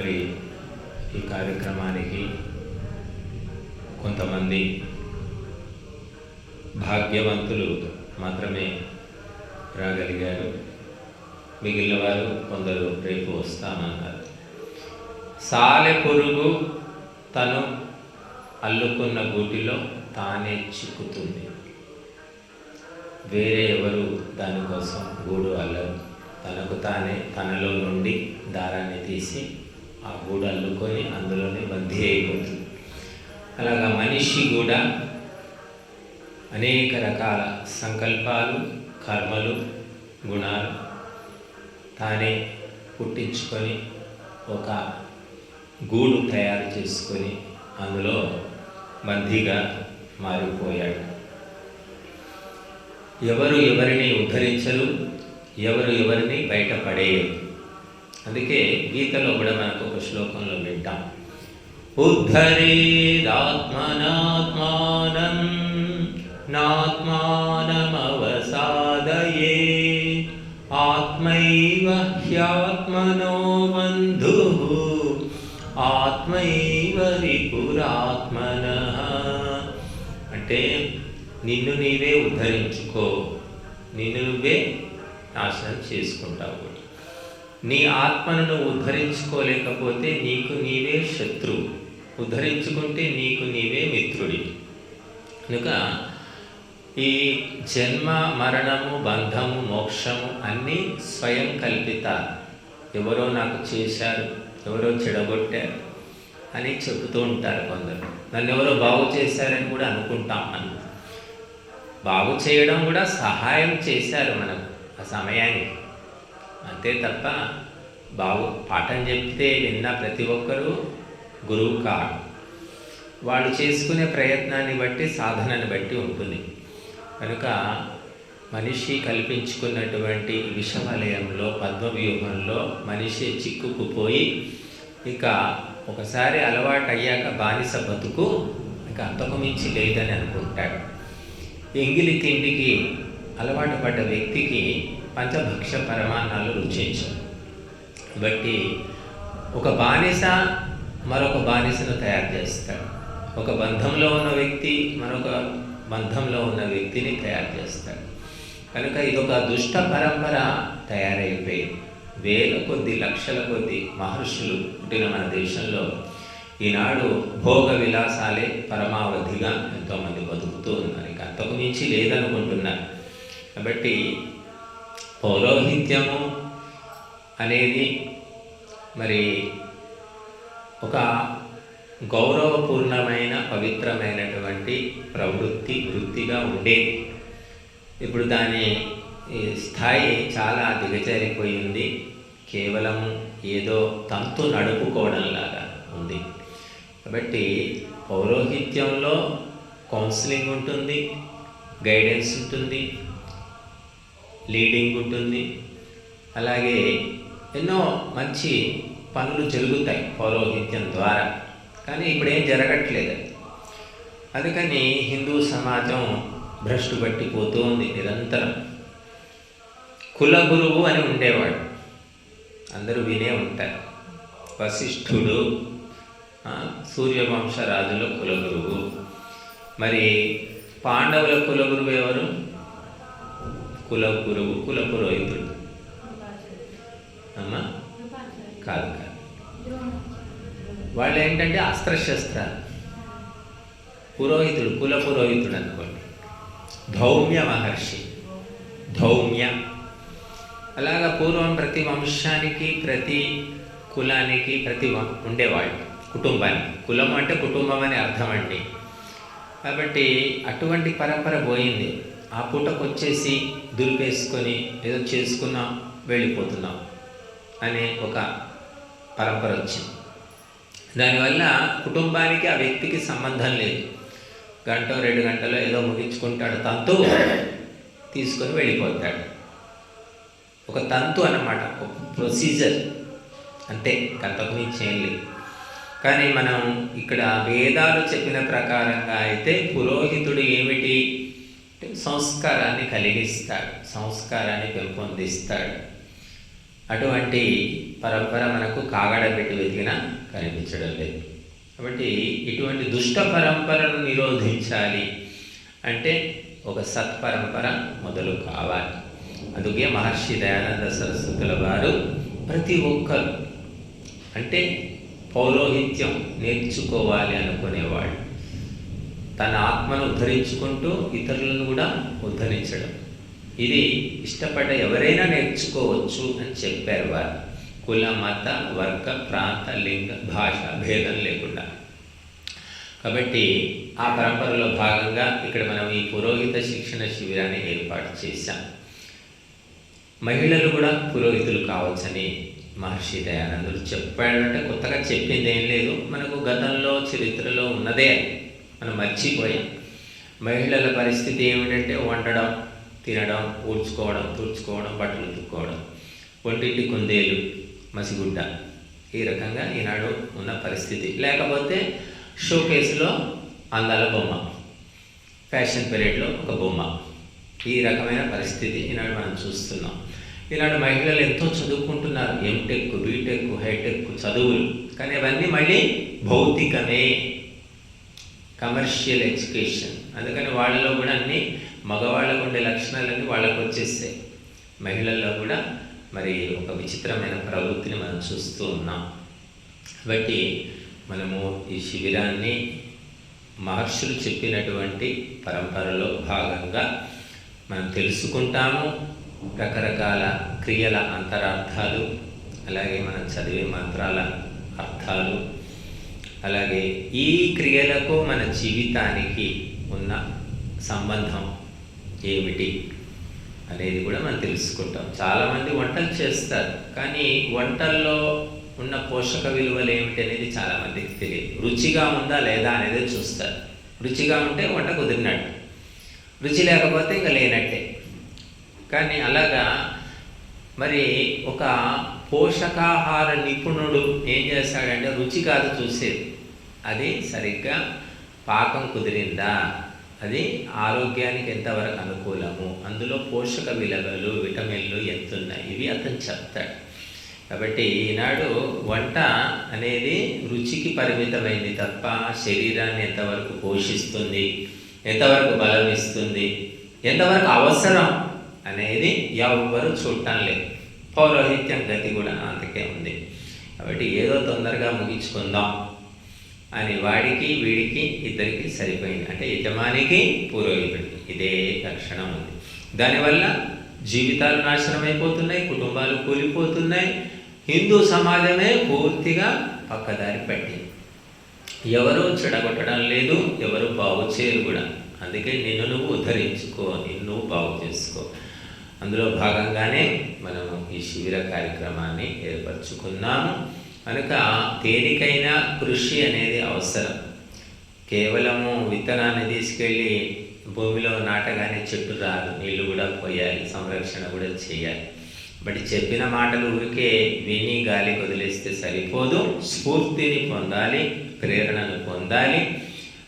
మరి ఈ కార్యక్రమానికి కొంతమంది భాగ్యవంతులు మాత్రమే రాగలిగారు. మిగిలిన వారు కొందరు రేపు వస్తామన్నారు. సాలె పురుగు తను అల్లుకున్న గూటిలో తానే చిక్కుతుంది. వేరే ఎవరు దానికోసం గూడు అల్లరు. తనకు తానే తనలో నుండి దారాన్ని తీసి ఆ గూడు అల్లుకొని అందులోనే బందీ అయిపోతుంది. అలాగా మనిషి కూడా అనేక రకాల సంకల్పాలు కర్మలు గుణాలు తానే పుట్టించుకొని ఒక గూడు తయారు చేసుకొని అందులో బందీగా మారిపోయాడు. ఎవరు ఎవరిని ఉద్ధరించరు ఎవరు ఎవరిని బయటపడేయరు. అందుకే గీతలో కూడా మనకు ఒక శ్లోకంలో వింటాం. ఉద్ధరేదాత్మనాత్మానం నాత్మానమవసాదయే. ఆత్మైవ హ్యాత్మనో బంధు ఆత్మైవ రిపురాత్మన అంటే నిన్ను నీవే ఉద్ధరించుకో నిన్ను నువ్వే నాశనం చేసుకుంటావు. నీ ఆత్మను నువ్వు ఉద్ధరించుకోలేకపోతే నీకు నీవే శత్రువు ఉద్ధరించుకుంటే నీకు నీవే మిత్రుడి. కనుక ఈ జన్మ మరణము బంధము మోక్షము అన్నీ స్వయం కల్పిత. ఎవరో నాకు చేశారు ఎవరో చెడగొట్టారు అని చెబుతూ ఉంటారు కొందరు. నన్ను ఎవరో బాగు చేశారని కూడా అనుకుంటాం మనం. బాగు చేయడం కూడా సహాయం చేశారు మనకు ఆ సమయానికి. అంతే తప్ప బాగు పాఠం చెప్తే విన్న ప్రతి ఒక్కరూ గురువు కాదు వాళ్ళు చేసుకునే ప్రయత్నాన్ని బట్టి సాధనని బట్టి ఉంటుంది. కనుక మనిషి కల్పించుకున్నటువంటి విషవలయంలో పద్మవ్యూహంలో మనిషి చిక్కుకుపోయి ఇక ఒకసారి అలవాటు అయ్యాక బానిస బతుకు ఇక అంతకు మించి లేదని అనుకుంటాడు. ఎంగిలి తిండికి అలవాటు పడ్డ వ్యక్తికి పంచభక్ష పరమాన్నాలు రుచించవు కాబట్టి ఒక బానిస మరొక బానిసను తయారు చేస్తాడు. ఒక బంధంలో ఉన్న వ్యక్తి మరొక బంధంలో ఉన్న వ్యక్తిని తయారు చేస్తాడు. కనుక ఇదొక దుష్ట పరంపర తయారైపోయింది వేల కొద్ది లక్షల కొద్ది మహర్షులు పుట్టిన మన దేశంలో ఈనాడు భోగ విలాసాలే పరమావధిగా ఎంతోమంది బతుకుతూ ఉన్నారు. ఇక అంతకు మించి లేదనుకుంటున్నారు కాబట్టి పౌరోహిత్యము అనేది మరి ఒక గౌరవపూర్ణమైన పవిత్రమైనటువంటి ప్రవృత్తి వృత్తిగా ఉండేది. ఇప్పుడు దాని స్థాయి చాలా దిగజారిపోయింది కేవలం ఏదో తంతు నడుపుకోవడంలాగా ఉంది. కాబట్టి పౌరోహిత్యంలో కౌన్సిలింగ్ ఉంటుంది గైడెన్స్ ఉంటుంది లీడింగ్ ఉంటుంది. అలాగే ఎన్నో మంచి పనులు జరుగుతాయి పౌరోహిత్యం ద్వారా. కానీ ఇప్పుడు ఏం జరగట్లేదు. అందుకని హిందూ సమాజం భ్రష్టు పట్టిపోతూ ఉంది నిరంతరం. కుల గురువు అని ఉండేవాడు. అందరూ వినే ఉంటారు. వశిష్ఠుడు సూర్యవంశ రాజుల కులగురువు మరి పాండవుల కులగురువు ఎవరు? కుల గురువు కుల పురోహితుడు అమ్మా? కాదు కాదు. వాళ్ళు ఏంటంటే అస్త్రశస్త్రాలు. పురోహితుడు కుల పురోహితుడు అనుకోండి. ధౌమ్య మహర్షి. ధౌమ్య. అలాగా పూర్వం ప్రతి వంశానికి ప్రతి కులానికి ప్రతి వం- ఉండేవాళ్ళు కుటుంబానికి. కులం అంటే కుటుంబం అని అర్థం అండి. కాబట్టి అటువంటి పరంపర పోయింది. ఆ పూటకు వచ్చేసి దులిపేసుకొని ఏదో చేసుకున్నాం వెళ్ళిపోతున్నాం అనే ఒక పరంపర వచ్చింది. దానివల్ల కుటుంబానికి ఆ వ్యక్తికి సంబంధం లేదు. గంట రెండు గంటలో ఏదో ముగించుకుంటాడు తంతు తీసుకొని వెళ్ళిపోతాడు. ఒక తంతు అన్నమాట ఒక ప్రొసీజర్ అంతే అంతకు మించి ఏం లేదు. కానీ మనం ఇక్కడ వేదాలు చెప్పిన ప్రకారంగా అయితే పురోహితుడు ఏమిటి? సంస్కారాన్ని కలిగిస్తాడు సంస్కారాన్ని పెంపొందిస్తాడు. అటువంటి పరంపర మనకు కాగడ పెట్టి వెతికినా కనిపించడం లేదు. కాబట్టి ఇటువంటి దుష్ట పరంపరను నిరోధించాలి అంటే ఒక సత్పరంపర మొదలు కావాలి. అందుకే మహర్షి దయానంద సరస్వతుల వారు ప్రతి ఒక్కరు అంటే పౌరోహిత్యం నేర్చుకోవాలి అనుకునేవాళ్ళు. తన ఆత్మను ఉద్ధరించుకుంటూ ఇతరులను కూడా ఉద్ధరించడం. ఇది ఇష్టపడ్డ ఎవరైనా నేర్చుకోవచ్చు అని చెప్పారు వారు. కుల మత వర్గ ప్రాంత లింగ భాష భేదం లేకుండా. కాబట్టి ఆ పరంపరలో భాగంగా ఇక్కడ మనం ఈ పురోహిత శిక్షణ శిబిరాన్ని ఏర్పాటు చేశాం. మహిళలు కూడా పురోహితులు కావచ్చని మహర్షి దయానందుడు చెప్పాడంటే. కొత్తగా చెప్పింది ఏం లేదు. మనకు గతంలో చరిత్రలో ఉన్నదే. మనం మర్చిపోయాం మహిళల పరిస్థితి ఏమిటంటే వండడం తినడం ఊడ్చుకోవడం తుడుచుకోవడం బట్టలు ఉతుక్కోవడం ఒంటింటి కుందేలు మసిగుడ్డ. ఈ రకంగా ఈనాడు ఉన్న పరిస్థితి. లేకపోతే షోకేస్లో అందాల బొమ్మ. ఫ్యాషన్ పీరియడ్లో ఒక బొమ్మ. ఈ రకమైన పరిస్థితి ఈనాడు మనం చూస్తున్నాం. ఈనాడు మహిళలు ఎంతో చదువుకుంటున్నారు. ఎంటెక్ బీటెక్ హైటెక్ చదువులు. కానీ అవన్నీ మళ్ళీ భౌతికమే. కమర్షియల్ ఎడ్యుకేషన్ అందుకని వాళ్ళలో కూడా అన్ని మగవాళ్ళకు ఉండే లక్షణాలన్నీ వాళ్ళకు వచ్చేస్తాయి. మహిళల్లో కూడా మరి ఒక విచిత్రమైన ప్రవృత్తిని మనం చూస్తూ ఉన్నాం. కాబట్టి మనము ఈ శిబిరాన్ని మహర్షులు చెప్పినటువంటి పరంపరలో భాగంగా మనం తెలుసుకుంటాము. రకరకాల క్రియల అంతరార్థాలు అలాగే మనం చదివే మంత్రాల అర్థాలు అలాగే ఈ క్రియలకు మన జీవితానికి ఉన్న సంబంధం ఏమిటి అనేది కూడా మనం తెలుసుకుంటాం. చాలామంది వంటలు చేస్తారు కానీ వంటల్లో ఉన్న పోషక విలువలు ఏమిటి అనేది చాలామందికి తెలియదు. రుచిగా ఉందా లేదా అనేది చూస్తారు. రుచిగా ఉంటే వంట కుదిరినట్టు. రుచి లేకపోతే ఇంకా లేనట్టే. కానీ అలాగా మరి ఒక పోషకాహార నిపుణుడు ఏం చేస్తాడంటే రుచి కాదు చూసేది. అది సరిగ్గా పాకం కుదిరిందా? అది ఆరోగ్యానికి ఎంతవరకు అనుకూలము? అందులో పోషక విలువలు విటమిన్లు ఎంతున్నాయి? ఇవి అతను చెప్తాడు. కాబట్టి ఈనాడు వంట అనేది రుచికి పరిమితమైంది తప్ప శరీరాన్ని ఎంతవరకు పోషిస్తుంది? ఎంతవరకు బలం ఇస్తుంది? ఎంతవరకు అవసరం అనేది ఎవరు చూడటం లేదు. పౌరోహిత్యం గతి కూడా అంతకే ఉంది. కాబట్టి ఏదో తొందరగా ముగించుకుందాం. అని వాడికి వీడికి ఇద్దరికి సరిపోయింది. అంటే యజమానికి పురోహితుడికి. ఇదే లక్షణం ఉంది. దానివల్ల జీవితాలు నాశనం అయిపోతున్నాయి కుటుంబాలు కూలిపోతున్నాయి హిందూ సమాజమే పూర్తిగా పక్కదారి పట్టింది. ఎవరు చెడగొట్టడం లేదు ఎవరు బాగు చేయరు కూడా. అందుకే నిన్ను నువ్వు ఉద్ధరించుకో నిన్ను బాగు చేసుకో. అందులో భాగంగానే మనము ఈ శిబిర కార్యక్రమాన్ని ఏర్పరచుకున్నాము. కనుక తేలికైన కృషి అనేది అవసరం. కేవలము విత్తనాన్ని తీసుకెళ్ళి భూమిలో నాటగానే చెట్టు రాదు నీళ్ళు కూడా పోయాలి సంరక్షణ కూడా చేయాలి. బట్ చెప్పిన మాటలు ఊరికే విని గాలి వదిలేస్తే సరిపోదు. స్ఫూర్తిని పొందాలి ప్రేరణను పొందాలి.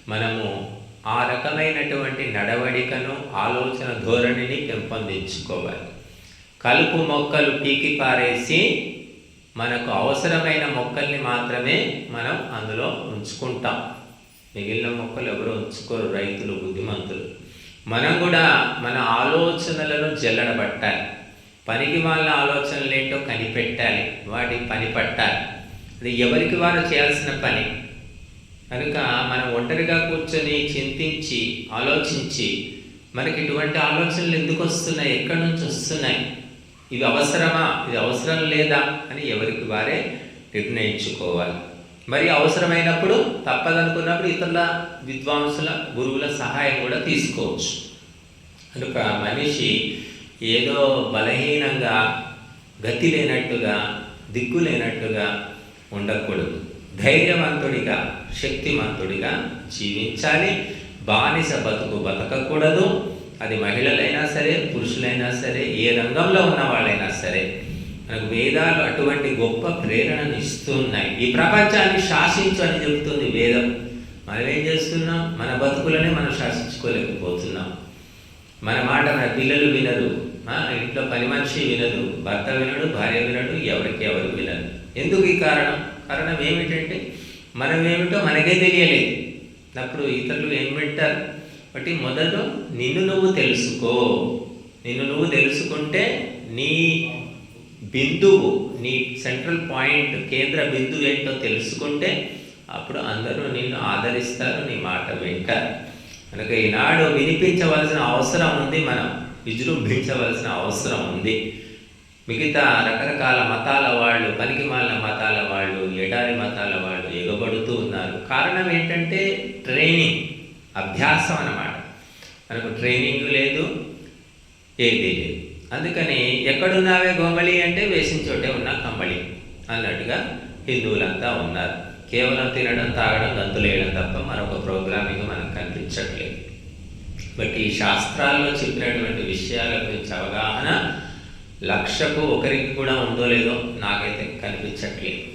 మనము ఆ రకమైనటువంటి నడవడికను ఆలోచన ధోరణిని పెంపొందించుకోవాలి. కలుపు మొక్కలు పీకి పారేసి మనకు అవసరమైన మొక్కల్ని మాత్రమే మనం అందులో ఉంచుకుంటాం. మిగిలిన మొక్కలు ఎవరు ఉంచుకోరు రైతులు బుద్ధిమంతులు. మనం కూడా మన ఆలోచనలను జల్లడబట్టాలి. పనికి వాళ్ళ ఆలోచనలు ఏంటో కనిపెట్టాలి. వాటి పని పట్టాలి. అది ఎవరికి వారు చేయాల్సిన పని? కనుక మనం ఒంటరిగా కూర్చొని చింతించి ఆలోచించి మనకి ఇటువంటి ఆలోచనలు ఎందుకు వస్తున్నాయి? ఎక్కడి నుంచి వస్తున్నాయి? ఇది అవసరమా? ఇది అవసరం లేదా? అని ఎవరికి వారే నిర్ణయించుకోవాలి. మరి అవసరమైనప్పుడు తప్పదనుకున్నప్పుడు ఇతరుల విద్వాంసుల గురువుల సహాయం కూడా తీసుకోవచ్చు. కనుక మనిషి ఏదో బలహీనంగా గతి లేనట్టుగా దిక్కు లేనట్టుగా ఉండకూడదు. ధైర్యవంతుడిగా శక్తిమంతుడిగా జీవించాలి. బానిస బతుకు బతకకూడదు. అది మహిళలైనా సరే పురుషులైనా సరే ఏ రంగంలో ఉన్న వాళ్ళైనా సరే మనకు వేదాలు అటువంటి గొప్ప ప్రేరణను ఇస్తున్నాయి. ఈ ప్రపంచాన్ని శాసించు అని చెబుతుంది వేదం. మనం ఏం చేస్తున్నాం? మన బతుకులనే మనం శాసించుకోలేకపోతున్నాం. మన మాట మన పిల్లలు వినరు. ఇంట్లో పని మనిషి వినదు. భర్త వినడు భార్య వినడు ఎవరికి ఎవరు వినదు ఎందుకు ఈ కారణం? కారణం ఏమిటంటే మనం ఏమిటో మనకే తెలియలేదు. అప్పుడు ఇతరులు ఏం వింటారు? కాబట్టి మొదలు నిన్ను నువ్వు తెలుసుకో. నిన్ను నువ్వు తెలుసుకుంటే నీ బిందువు నీ సెంట్రల్ పాయింట్ కేంద్ర బిందువు ఏంటో తెలుసుకుంటే అప్పుడు అందరూ నిన్ను ఆదరిస్తారు నీ మాట వింటారు కనుక ఈనాడు వినిపించవలసిన అవసరం ఉంది మనం విజృంభించవలసిన అవసరం ఉంది. మిగతా రకరకాల మతాల వాళ్ళు పనికిమాలిన మతాల వాళ్ళు ఎడారి మతాల వాళ్ళు ఎగబడుతూ ఉన్నారు. కారణం ఏంటంటే ట్రైనింగ్ అభ్యాసం అన్నమాట మనకు ట్రైనింగ్ లేదు ఏది లేదు. అందుకని ఎక్కడున్నావే గోమళి అంటే వేసిన చోటే ఉన్న కంబళి అన్నట్టుగా హిందువులంతా ఉన్నారు. కేవలం తినడం తాగడం గంతులేయడం తప్ప మరొక ప్రోగ్రామింగ్ మనకు కనిపించట్లేదు. బట్ ఈ శాస్త్రాల్లో చెప్పినటువంటి విషయాల గురించి అవగాహన లక్షకు ఒకరికి కూడా ఉందో లేదో నాకైతే కనిపించట్లేదు.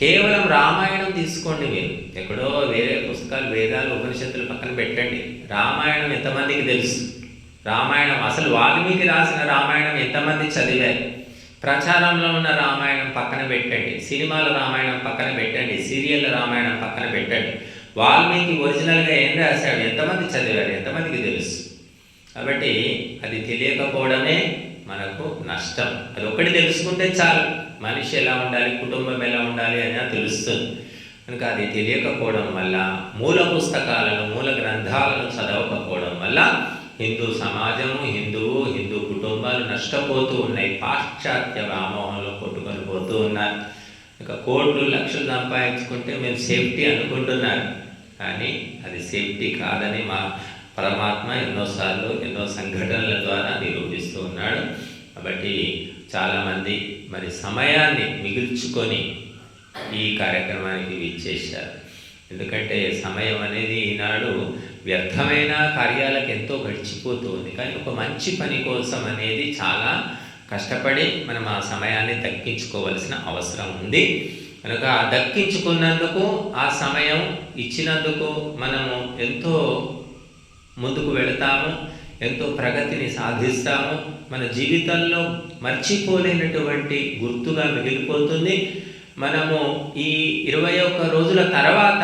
కేవలం రామాయణం తీసుకోండి మీరు. ఎక్కడో వేరే పుస్తకాలు వేదాలు ఉపనిషత్తులు పక్కన పెట్టండి. రామాయణం ఎంతమందికి తెలుసు? రామాయణం అసలు వాల్మీకి రాసిన రామాయణం ఎంతమంది చదివారు? ప్రచారంలో ఉన్న రామాయణం పక్కన పెట్టండి. సినిమాల రామాయణం పక్కన పెట్టండి. సీరియల్ రామాయణం పక్కన పెట్టండి. వాల్మీకి ఒరిజినల్గా ఏం రాశాడు? ఎంతమంది చదివారు? ఎంతమందికి తెలుసు? కాబట్టి అది తెలియకపోవడమే మనకు నష్టం. అది ఒకటి తెలుసుకుంటే చాలు. మనిషి ఎలా ఉండాలి? కుటుంబం ఎలా ఉండాలి అని తెలుస్తుంది. కనుక అది తెలియకపోవడం వల్ల మూల పుస్తకాలను మూల గ్రంథాలను చదవకపోవడం వల్ల హిందూ సమాజము హిందువు హిందూ కుటుంబాలు నష్టపోతూ ఉన్నాయి. పాశ్చాత్య వ్యామోహంలో కొట్టుకొని పోతూ ఉన్నారు. ఇక కోట్లు లక్షలు సంపాదించుకుంటే మేము సేఫ్టీ అనుకుంటున్నారు. కానీ అది సేఫ్టీ కాదని మా పరమాత్మ ఎన్నోసార్లు ఎన్నో సంఘటనల ద్వారా నిరూపిస్తూ ఉన్నాడు. కాబట్టి చాలామంది మరి సమయాన్ని మిగిల్చుకొని ఈ కార్యక్రమానికి విచ్చేశారు. ఎందుకంటే సమయం అనేది ఈనాడు వ్యర్థమైన కార్యాలకు ఎంతో గడిచిపోతుంది. కానీ ఒక మంచి పని కోసం అనేది చాలా కష్టపడి మనం ఆ సమయాన్ని దక్కించుకోవలసిన అవసరం ఉంది. కనుక ఆ దక్కించుకున్నందుకు ఆ సమయం ఇచ్చినందుకు మనము ఎంతో ముందుకు వెళతాము ఎంతో ప్రగతిని సాధిస్తాము. మన జీవితంలో మర్చిపోలేనటువంటి గుర్తుగా మిగిలిపోతుంది. మనము ఈ ఇరవై ఒక్క రోజుల తర్వాత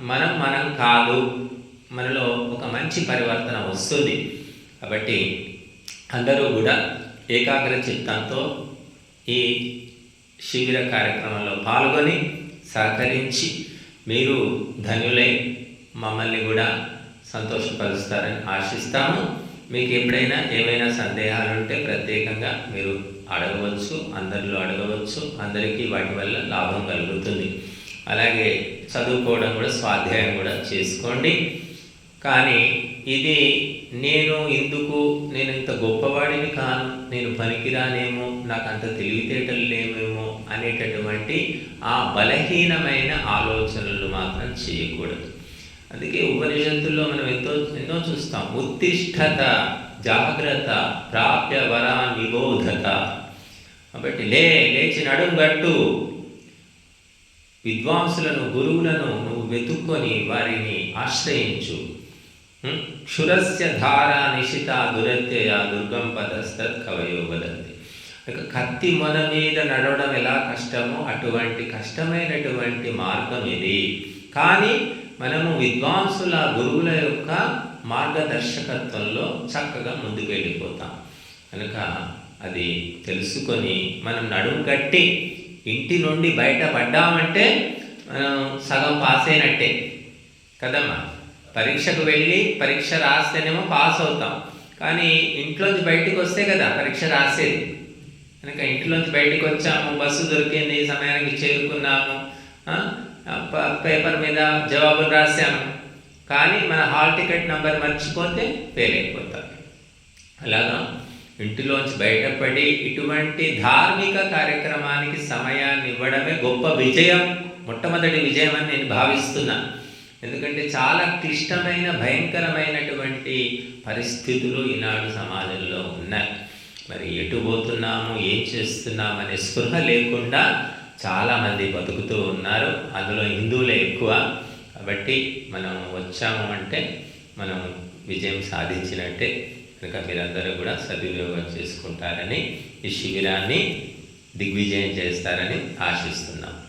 మనం మనం కాదు మనలో ఒక మంచి పరివర్తన వస్తుంది. కాబట్టి అందరూ కూడా ఏకాగ్ర చిత్తంతో ఈ శిబిర కార్యక్రమంలో పాల్గొని సహకరించి మీరు ధనులై మమ్మల్ని కూడా సంతోషపరుస్తారని ఆశిస్తాము. మీకు ఎప్పుడైనా ఏమైనా సందేహాలు ఉంటే ప్రత్యేకంగా మీరు అడగవచ్చు అందరిలో అడగవచ్చు అందరికీ వాటి వల్ల లాభం కలుగుతుంది. అలాగే చదువుకోవడం కూడా స్వాధ్యాయం కూడా చేసుకోండి. కానీ ఇది నేను ఎందుకు నేను ఇంత గొప్పవాడిని కాను నేను పనికిరానేమో నాకు అంత తెలివితేటలు లేమేమో అనేటటువంటి ఆ బలహీనమైన ఆలోచనలు మాత్రం చేయకూడదు. అందుకే ఉపనిషత్తుల్లో మనం ఎంతో ఎన్నో చూస్తాం. ఉత్తిష్టత జాగ్రత్త ప్రాప్య వర నిబోధత. కాబట్టి లే లేచి నడుంగట్టు. విద్వాంసులను గురువులను నువ్వు వెతుక్కొని వారిని ఆశ్రయించు. క్షురస్య ధారా నిశిత దురత్యయ దుర్గం పదస్తత్ కవయో వదంతి. ఇక కత్తి మొన మీద నడవడం ఎలా కష్టమో అటువంటి కష్టమైనటువంటి మార్గం ఇది. కానీ మనము విద్వాంసుల గురువుల యొక్క మార్గదర్శకత్వంలో చక్కగా ముందుకు వెళ్ళిపోతాం. కనుక అది తెలుసుకొని మనం నడుము కట్టి ఇంటి నుండి బయటపడ్డామంటే మనం సగం పాస్ అయినట్టే కదమ్మా? పరీక్షకు వెళ్ళి పరీక్ష రాస్తేనేమో పాస్ అవుతాం కానీ ఇంట్లోంచి బయటకు వస్తే కదా పరీక్ష రాసేది. కనుక ఇంట్లోంచి బయటకు వచ్చాము బస్సు దొరికింది సమయానికి చేరుకున్నాము పేపర్ మీద జవాబులు రాశాను. కానీ మన హాల్ టికెట్ నెంబర్ మర్చిపోతే ఫెయిల్ అయిపోతాం. అలాగా? ఇంటిలోంచి బయటపడి ఇటువంటి ధార్మిక కార్యక్రమానికి సమయాన్ని ఇవ్వడమే గొప్ప విజయం మొట్టమొదటి విజయం అని నేను భావిస్తున్నాను ఎందుకంటే చాలా క్లిష్టమైన భయంకరమైనటువంటి పరిస్థితులు ఈనాడు సమాజంలో ఉన్నాయి. మరి ఎటు పోతున్నాము ఏం చేస్తున్నాము అనే స్పృహ లేకుండా చాలామంది బతుకుతూ ఉన్నారు. అందులో హిందువులే ఎక్కువ. కాబట్టి మనం వచ్చాము అంటే మనం విజయం సాధించినట్టే. కనుక మీరందరూ కూడా సద్వినియోగం చేసుకుంటారని ఈ శిబిరాన్ని దిగ్విజయం చేస్తారని ఆశిస్తున్నాం.